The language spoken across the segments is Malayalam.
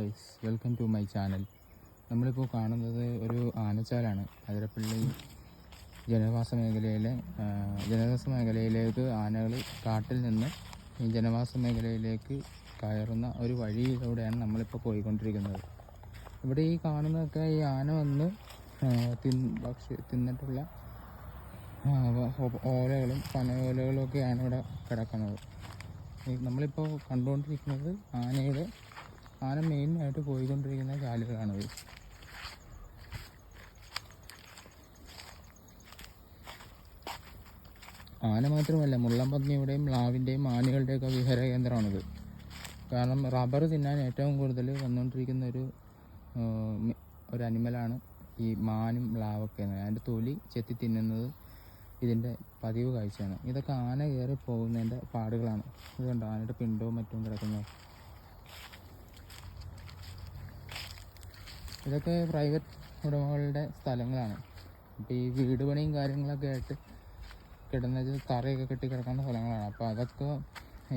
Guys welcome to my channel നമ്മളിപ്പോൾ കാണുന്നത് ഒരു ആനച്ചാലാണ്. അതിരപ്പള്ളി ജനവാസ മേഖലയിലെ ജനവാസ മേഖലയിലേക്ക് ആനകൾ കാട്ടിൽ നിന്ന് ഈ ജനവാസ മേഖലയിലേക്ക് കയറുന്ന ഒരു വഴിയിലൂടെയാണ് നമ്മളിപ്പോൾ പോയിക്കൊണ്ടിരിക്കുന്നത്. ഇവിടെ ഈ കാണുന്നതൊക്കെ ഈ ആന വന്ന് തിൻ ഭക്ഷ്യ തിന്നിട്ടുള്ള ഓലകളും പനയോലകളും ഒക്കെയാണ് ഇവിടെ കിടക്കുന്നത്. നമ്മളിപ്പോൾ കണ്ടുകൊണ്ടിരിക്കുന്നത് ആനയുടെ ആന മെയിൻ ആയിട്ട് പോയിക്കൊണ്ടിരിക്കുന്ന കാലുകളാണ് ഇത് ആന മാത്രമല്ല മുള്ളംപന്നിയുടെയും മ്ലാവിന്റെയും ആനകളുടെയൊക്കെ വിഹാര കേന്ദ്രമാണിത്. കാരണം റബ്ബർ തിന്നാൻ ഏറ്റവും കൂടുതൽ വന്നുകൊണ്ടിരിക്കുന്ന ഒരു ഒരു അനിമലാണ് ഈ മാനും മ്ലാവൊക്കെ അതിന്റെ തൊലി ചെത്തി തിന്നുന്നത് ഇതിന്റെ പതിവ് കാഴ്ചയാണ്. ഇതൊക്കെ ആന കയറി പോകുന്നതിന്റെ പാടുകളാണ്. ഇതുകൊണ്ട് ആനയുടെ പിണ്ടവും മറ്റും കിടക്കുന്നത് ഇതൊക്കെ പ്രൈവറ്റ് ഉടമകളുടെ സ്ഥലങ്ങളാണ്. അപ്പോൾ ഈ വീട് പണിയും കാര്യങ്ങളൊക്കെ ആയിട്ട് കിടന്നത് തറയൊക്കെ കെട്ടി കിടക്കുന്ന സ്ഥലങ്ങളാണ്. അപ്പോൾ അതൊക്കെ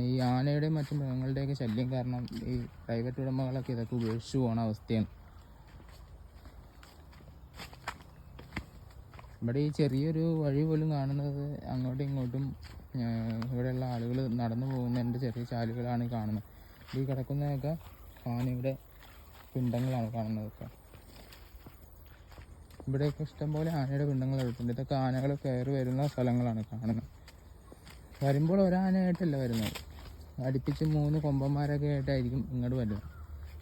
ഈ ആനയുടെയും മറ്റു മൃഗങ്ങളുടെയൊക്കെ ശല്യം കാരണം ഈ പ്രൈവറ്റ് ഉടമകളൊക്കെ ഇതൊക്കെ ഉപേക്ഷിച്ച് പോകുന്ന അവസ്ഥയാണ്. ഇവിടെ ഈ ചെറിയൊരു വഴി പോലും കാണുന്നത് അങ്ങോട്ടും ഇങ്ങോട്ടും ഇവിടെയുള്ള ആളുകൾ നടന്നു പോകുന്നതിന്റെ ചെറിയ ചാലുകളാണ് കാണുന്നത്. ഈ കിടക്കുന്നതൊക്കെ ആനയുടെ പിണ്ടങ്ങളാണ് കാണുന്നതൊക്കെ. ഇവിടെയൊക്കെ ഇഷ്ടംപോലെ ആനയുടെ പിണ്ടങ്ങൾ എടുത്തിട്ടുണ്ട് ഇതൊക്കെ ആനകൾ കയറി വരുന്ന സ്ഥലങ്ങളാണ് കാണുന്നത്. വരുമ്പോൾ ഒരാനയായിട്ടല്ല വരുന്നത്. അടുപ്പിച്ച് മൂന്ന് കൊമ്പന്മാരൊക്കെ ആയിട്ടായിരിക്കും ഇങ്ങോട്ട് വരുന്നത്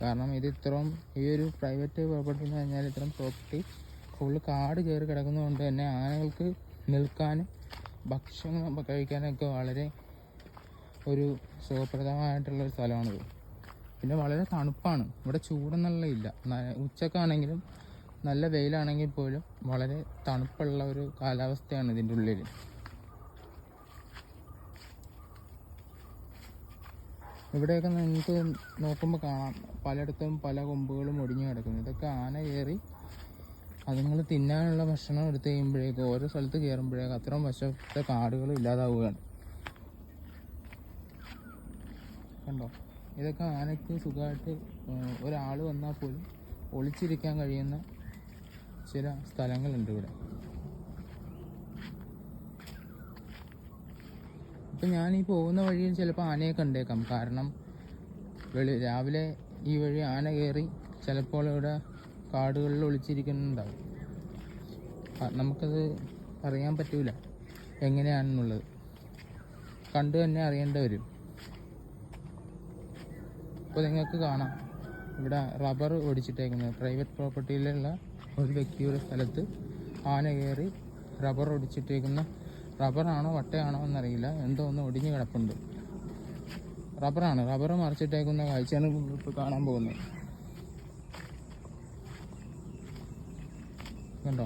കാരണം ഇത് ഇത്രയും ഈ ഒരു പ്രൈവറ്റ് പ്രോപ്പർട്ടി എന്ന് പറഞ്ഞാൽ ഇത്രയും പ്രോപ്പർട്ടി ഫുള്ള് കാട് കയറി കിടക്കുന്നതുകൊണ്ട് തന്നെ ആനകൾക്ക് നിൽക്കാനും ഭക്ഷണം കഴിക്കാനൊക്കെ വളരെ ഒരു സുഖപ്രദമായിട്ടുള്ള ഒരു സ്ഥലമാണിത്. പിന്നെ വളരെ തണുപ്പാണ്. ഇവിടെ ചൂടെന്നുള്ള ഇല്ല. ഉച്ചക്കാണെങ്കിലും നല്ല വെയിലാണെങ്കിൽ പോലും വളരെ തണുപ്പുള്ള ഒരു കാലാവസ്ഥയാണ് ഇതിന്റെ ഉള്ളിൽ. ഇവിടെയൊക്കെ നിങ്ങൾക്ക് നോക്കുമ്പോൾ കാണാം. പലയിടത്തും പല കൊമ്പുകളും ഒടിഞ്ഞു കിടക്കുന്നു. ഇതൊക്കെ ആന കയറി അതുങ്ങൾ തിന്നാനുള്ള ഭക്ഷണം എടുത്തു കഴിയുമ്പോഴേക്കും ഓരോ സ്ഥലത്ത് കയറുമ്പോഴേക്കും അത്രയും വശത്തെ കാടുകളും ഇല്ലാതാവുകയാണ്. കണ്ടോ? ഇതൊക്കെ ആനയ്ക്ക് സുഖമായിട്ട് ഒരാൾ വന്നാൽ പോലും ഒളിച്ചിരിക്കാൻ കഴിയുന്ന ചില സ്ഥലങ്ങളുണ്ട് ഇവിടെ. ഇപ്പം ഞാൻ ഈ പോകുന്ന വഴിയിൽ ചിലപ്പോൾ ആനയെ കണ്ടേക്കാം കാരണം വെളി രാവിലെ ഈ വഴി ആന കയറി ചിലപ്പോൾ ഇവിടെ കാടുകളിൽ ഒളിച്ചിരിക്കുന്നുണ്ടാവും. നമുക്കത് അറിയാൻ പറ്റൂല എങ്ങനെയാണെന്നുള്ളത്. കണ്ടു തന്നെ അറിയേണ്ടി വരും. ഇപ്പോൾ നിങ്ങൾക്ക് കാണാം. ഇവിടെ റബ്ബർ ഓടിച്ചിട്ടേക്കുന്നത്. പ്രൈവറ്റ് പ്രോപ്പർട്ടിയിലുള്ള ഒരു വ്യക്തിയുടെ സ്ഥലത്ത് ആന കയറി റബ്ബർ ഒടിച്ചിട്ടേക്കുന്ന റബ്ബറാണോ വട്ടയാണോ എന്നറിയില്ല. എന്തോ ഒന്ന് ഒടിഞ്ഞ് കിടപ്പുണ്ട്. റബ്ബറാണ് റബ്ബർ മറിച്ചിട്ടേക്കുന്ന കാഴ്ചയാണ് ഇപ്പോൾ കാണാൻ പോകുന്നത്. കണ്ടോ?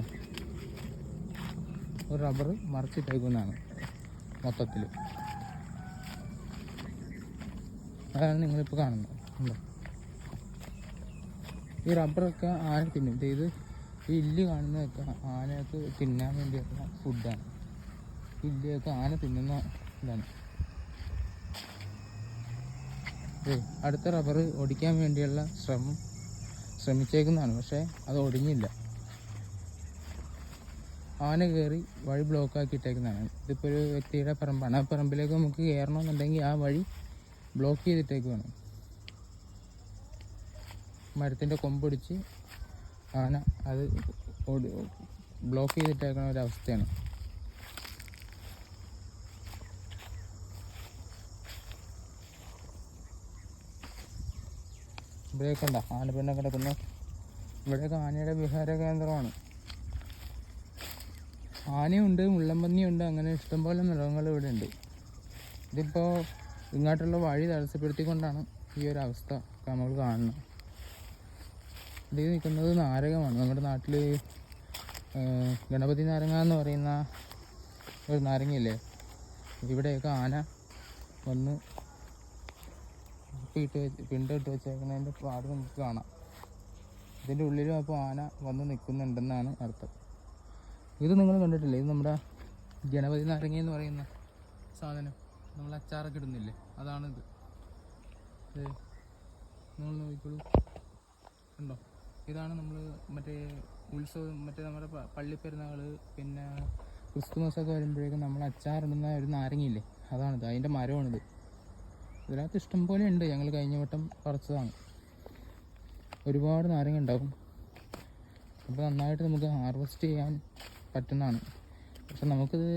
ഒരു റബ്ബർ മറിച്ചിട്ടേക്കുന്നതാണ് മൊത്തത്തിൽ. അതാണ് നിങ്ങളിപ്പോൾ കാണുന്നത്. കണ്ടോ? ഈ റബ്ബറൊക്കെ ആന തിന്നും. ഇത് ഇല്ല് കാണുന്നതൊക്കെ ആനയൊക്കെ തിന്നാൻ വേണ്ടിയുള്ള ഫുഡാണ് ഇല്ലയൊക്കെ ആന തിന്നുന്ന ഇതാണ്. അടുത്ത റബ്ബർ ഒടിക്കാൻ വേണ്ടിയുള്ള ശ്രമം ശ്രമിച്ചേക്കുന്നതാണ്. പക്ഷേ അത് ഒടിഞ്ഞില്ല. ആന കയറി വഴി ബ്ലോക്ക് ആക്കി ഇട്ടേക്കുന്നതാണ് ഇതിപ്പോൾ ഒരു വ്യക്തിയുടെ പറമ്പാണ്. ആ പറമ്പിലേക്ക് നമുക്ക് കയറണമെന്നുണ്ടെങ്കിൽ ആ വഴി ബ്ലോക്ക് ചെയ്തിട്ടേക്കുവാണ്. മരത്തിന്റെ കൊമ്പൊടിച്ച് ആന അത് ഓടി ബ്ലോക്ക് ചെയ്തിട്ടേക്കുന്ന ഒരവസ്ഥയാണ് ഇവിടെയൊക്കെ ഉണ്ടോ? പിന്നെ കിടക്കുന്ന. ഇവിടെയൊക്കെ ആനയുടെ വിഹാര കേന്ദ്രമാണ്. ആനയുണ്ട് മുള്ളമ്പന്നിയുണ്ട് അങ്ങനെ ഇഷ്ടംപോലെ മൃഗങ്ങൾ ഇവിടെ ഉണ്ട്. ഇതിപ്പോൾ ഇങ്ങോട്ടുള്ള വഴി തടസ്സപ്പെടുത്തിക്കൊണ്ടാണ് ഈ ഒരു അവസ്ഥ നമ്മൾ കാണുന്നത്. ഇത് നിൽക്കുന്നത് നാരകമാണ്. നമ്മുടെ നാട്ടിൽ ഗണപതി നാരങ്ങ എന്ന് പറയുന്ന ഒരു നാരങ്ങയില്ലേ? ഇവിടെയൊക്കെ ആന വന്ന് ഇട്ട് വെച്ച് പിണ്ടിട്ട് വെച്ചേക്കുന്നതിന്റെ പാട് നമുക്ക് കാണാം. ഇതിന്റെ ഉള്ളിലും അപ്പോൾ ആന വന്ന് നിൽക്കുന്നുണ്ടെന്നാണ് അർത്ഥം. ഇത് നിങ്ങൾ കണ്ടിട്ടില്ലേ? ഇത് നമ്മുടെ ഗണപതി നാരങ്ങ എന്ന് പറയുന്ന സാധനം. നമ്മൾ അച്ചാറൊക്കെ ഇടുന്നില്ലേ? അതാണിത്. നിങ്ങൾ നോക്കിക്കോളൂ. ഇതാണ് നമ്മൾ മറ്റേ ഉത്സവം മറ്റേ നമ്മുടെ പള്ളിപ്പെരുന്നാൾ പിന്നെ ക്രിസ്തുമസ് ഒക്കെ വരുമ്പോഴേക്കും നമ്മൾ അച്ചാറിടുന്ന ഒരു നാരങ്ങയില്ലേ? അതാണിത്. അതിന്റെ മരമാണിത്. ഇതിനകത്ത് ഇഷ്ടം പോലെ ഉണ്ട്. ഞങ്ങൾ കഴിഞ്ഞ വട്ടം പറിച്ചതാണ്. ഒരുപാട് നാരങ്ങ ഉണ്ടാകും അപ്പോൾ നന്നായിട്ട് നമുക്ക് ഹാർവെസ്റ്റ് ചെയ്യാൻ പറ്റുന്നതാണ്. പക്ഷെ നമുക്കിത്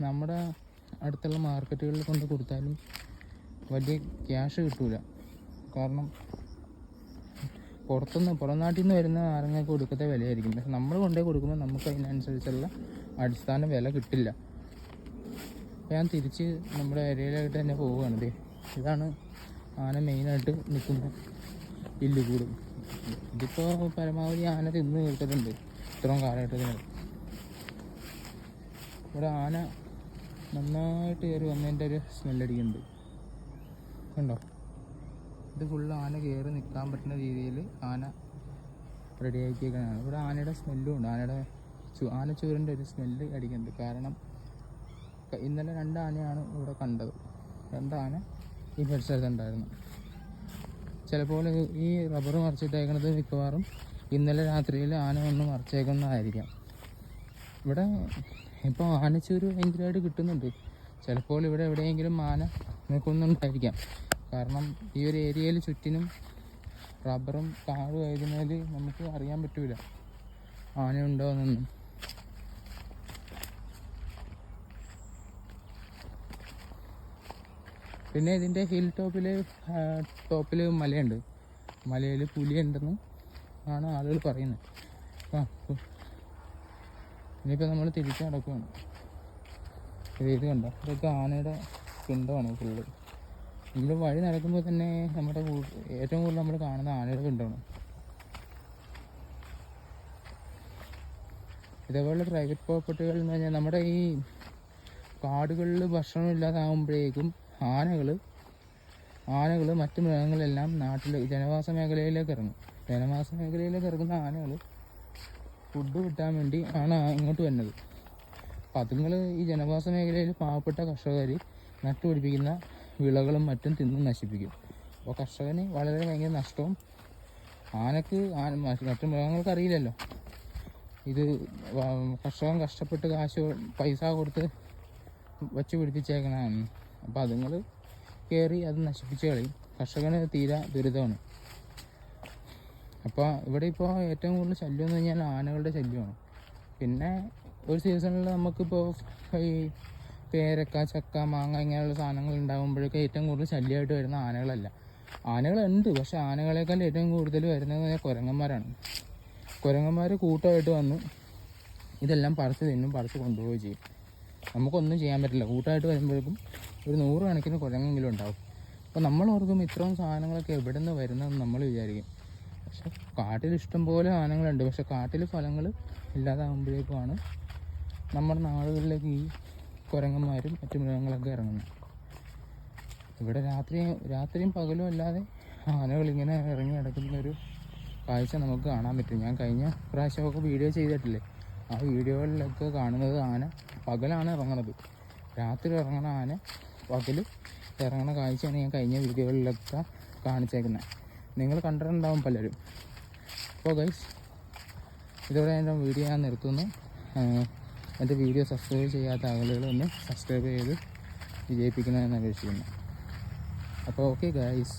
നമ്മുടെ അടുത്തുള്ള മാർക്കറ്റുകളിൽ കൊണ്ട് കൊടുത്താലും വലിയ ക്യാഷ് കിട്ടില്ല കാരണം പുറത്തുനിന്ന് പുറം നാട്ടിൽ നിന്ന് വരുന്ന നാരങ്ങയ്ക്ക് കൊടുക്കത്തെ വിലയായിരിക്കും. പക്ഷെ നമ്മൾ കൊണ്ടുപോയി കൊടുക്കുമ്പോൾ നമുക്ക് അതിനനുസരിച്ചുള്ള അടിസ്ഥാന വില കിട്ടില്ല. ഞാൻ തിരിച്ച് നമ്മുടെ ഏരിയയിലായിട്ട് തന്നെ പോവുകയാണ്. ദേ ഇതാണ് ആന മെയിനായിട്ട് നിൽക്കുന്ന ഇല്ലുകൂട് ഇതിപ്പോൾ പരമാവധി ആന തിന്ന് തീർത്തിട്ടുണ്ട്. ഇത്രയും കാലഘട്ടത്തിന് ഇവിടെ ആന നന്നായിട്ട് കയറി വന്നതിന്റെ ഒരു സ്മെല്ലടിക്കുന്നുണ്ട് കണ്ടോ? ഇത് ഫുൾ ആന കയറി നിൽക്കാൻ പറ്റുന്ന രീതിയിൽ ആന റെഡിയാക്കിയേക്കാണ് ഇവിടെ ആനയുടെ സ്മെല്ലും ഉണ്ട്. ആനയുടെ ചു- ചൂരന്റെ ഒരു സ്മെല്ല് അടിക്കുന്നുണ്ട്. കാരണം ഇന്നലെ രണ്ട് ആനയാണ് ഇവിടെ കണ്ടത്. രണ്ട് ആന ഈ പരിസരത്തുണ്ടായിരുന്നു. ചിലപ്പോൾ ഈ റബ്ബർ മറിച്ചിട്ടേക്കുന്നത് മിക്കവാറും ഇന്നലെ രാത്രിയിൽ ആന ഒന്ന് മറിച്ചേക്കുന്നതായിരിക്കാം. ഇവിടെ ഇപ്പോൾ ആനച്ചൂര് ഭയങ്കരമായിട്ട് കിട്ടുന്നുണ്ട്. ചിലപ്പോൾ ഇവിടെ എവിടെയെങ്കിലും ആന നിൽക്കുന്നുണ്ടായിരിക്കാം. കാരണം ഈ ഒരു ഏരിയയിൽ ചുറ്റിനും റബ്ബറും കാടും ആയതിനാൽ നമുക്ക് അറിയാൻ പറ്റൂല. ആനയുണ്ടോ എന്നൊന്നും. പിന്നെ ഇതിന്റെ ഹിൽ ടോപ്പിൽ ടോപ്പിൽ മലയുണ്ട്. മലയിൽ പുലിയുണ്ടെന്ന് ആണ് ആളുകൾ പറയുന്നത്. ആ ഇനിയിപ്പോൾ നമ്മൾ തിരിച്ചു നടക്കുകയാണ്. ഇത് ഇത് കണ്ടോ? ഇതൊക്കെ ആനയുടെ പിണ്ടമാണ് ഫുള്ള് നമ്മൾ വഴി നടക്കുമ്പോൾ തന്നെ നമ്മുടെ ഏറ്റവും കൂടുതൽ നമ്മൾ കാണുന്ന ആനകൾ ഉണ്ടാവണം ഇതേപോലെ പ്രൈവറ്റ് പ്രോപ്പർട്ടികൾ എന്ന് പറഞ്ഞാൽ നമ്മുടെ ഈ കാടുകളിൽ ഭക്ഷണം ഇല്ലാതാകുമ്പോഴേക്കും ആനകൾ ആനകൾ മറ്റു മൃഗങ്ങളെല്ലാം നാട്ടിൽ ജനവാസ മേഖലയിലേക്ക് ഇറങ്ങും. ജനവാസ മേഖലയിലേക്ക് ഇറങ്ങുന്ന ആനകൾ ഫുഡ് കിട്ടാൻ വേണ്ടി ആണ് ഇങ്ങോട്ട് വരുന്നത്. അപ്പം അതുങ്ങൾ ഈ ജനവാസ മേഖലയിൽ പാവപ്പെട്ട കർഷകർ നട്ടുപിടിപ്പിക്കുന്ന വിളകളും മറ്റും തിന്ന് നശിപ്പിക്കും. അപ്പോൾ കർഷകന് വളരെ ഭയങ്കര നഷ്ടവും. ആനക്ക് ആന മറ്റ് മൃഗങ്ങൾക്ക് അറിയില്ലല്ലോ ഇത് കർഷകൻ കഷ്ടപ്പെട്ട് കാശ് പൈസ കൊടുത്ത് വച്ച് പിടിപ്പിച്ചേക്കണതാണ്. അപ്പോൾ അതുങ്ങൾ കയറി അത് നശിപ്പിച്ച് കളയും. കർഷകന് തീരെ ദുരിതമാണ്. അപ്പോൾ ഇവിടെ ഇപ്പോൾ ഏറ്റവും കൂടുതൽ ശല്യം എന്ന് പറഞ്ഞാൽ ആനകളുടെ ശല്യമാണ്. പിന്നെ ഒരു സീസണിൽ നമുക്കിപ്പോൾ ഈ പേരക്ക ചക്ക മാങ്ങ ഇങ്ങനെയുള്ള സാധനങ്ങൾ ഉണ്ടാകുമ്പോഴൊക്കെ ഏറ്റവും കൂടുതൽ ശല്യമായിട്ട് വരുന്ന ആനകളല്ല. ആനകളുണ്ട് പക്ഷെ ആനകളെക്കാൾ ഏറ്റവും കൂടുതൽ വരുന്നത് കുരങ്ങന്മാരാണ്. കുരങ്ങന്മാർ കൂട്ടമായിട്ട് വന്ന്. ഇതെല്ലാം പറിച്ച് തിന്നും പറിച്ച് കൊണ്ടുപോവുകയും ചെയ്യും. നമുക്കൊന്നും ചെയ്യാൻ പറ്റില്ല. കൂട്ടമായിട്ട് വരുമ്പോഴേക്കും ഒരു നൂറ് കണക്കിന് കുരങ്ങെങ്കിലും ഉണ്ടാവും. അപ്പോൾ നമ്മൾ ഓർക്കും ഇത്രയും സാധനങ്ങളൊക്കെ എവിടെ നിന്ന് വരുന്നതെന്ന് നമ്മൾ വിചാരിക്കും. പക്ഷെ കാട്ടിൽ ഇഷ്ടംപോലെ സാധനങ്ങളുണ്ട് പക്ഷെ കാട്ടിൽ ഫലങ്ങൾ ഇല്ലാതാകുമ്പോഴേക്കുമാണ് നമ്മുടെ നാടുകളിലേക്ക് ഈ കുരങ്ങന്മാരും മറ്റു മൃഗങ്ങളൊക്കെ ഇറങ്ങുന്നു. ഇവിടെ രാത്രി രാത്രിയും പകലും അല്ലാതെ ആനകൾ ഇങ്ങനെ ഇറങ്ങി നടക്കുന്ന ഒരു കാഴ്ച നമുക്ക് കാണാൻ പറ്റും. ഞാൻ കഴിഞ്ഞ പ്രാവശ്യമൊക്കെ വീഡിയോ ചെയ്തിട്ടില്ലേ? ആ വീഡിയോകളിലൊക്കെ കാണുന്നത് ആന പകലാണ് ഇറങ്ങണത് രാത്രി ഇറങ്ങണ ആന പകൽ ഇറങ്ങണ കാഴ്ചയാണ് ഞാൻ കഴിഞ്ഞ വീഡിയോകളിലൊക്കെ കാണിച്ചേക്കുന്നത്. നിങ്ങൾ കണ്ടിട്ടുണ്ടാവും പലരും. അപ്പോൾ ഗൈസ് ഇതോടെ എന്റെ വീഡിയോ ഞാൻ നിർത്തുന്നു. എന്റെ വീഡിയോ സബ്സ്ക്രൈബ് ചെയ്യാത്ത ആളുകൾ ഒന്ന് സബ്സ്ക്രൈബ് ചെയ്ത് വിജയിപ്പിക്കണമെന്ന് അപേക്ഷിക്കുന്നു അപ്പോൾ ഓക്കെ ഗൈസ്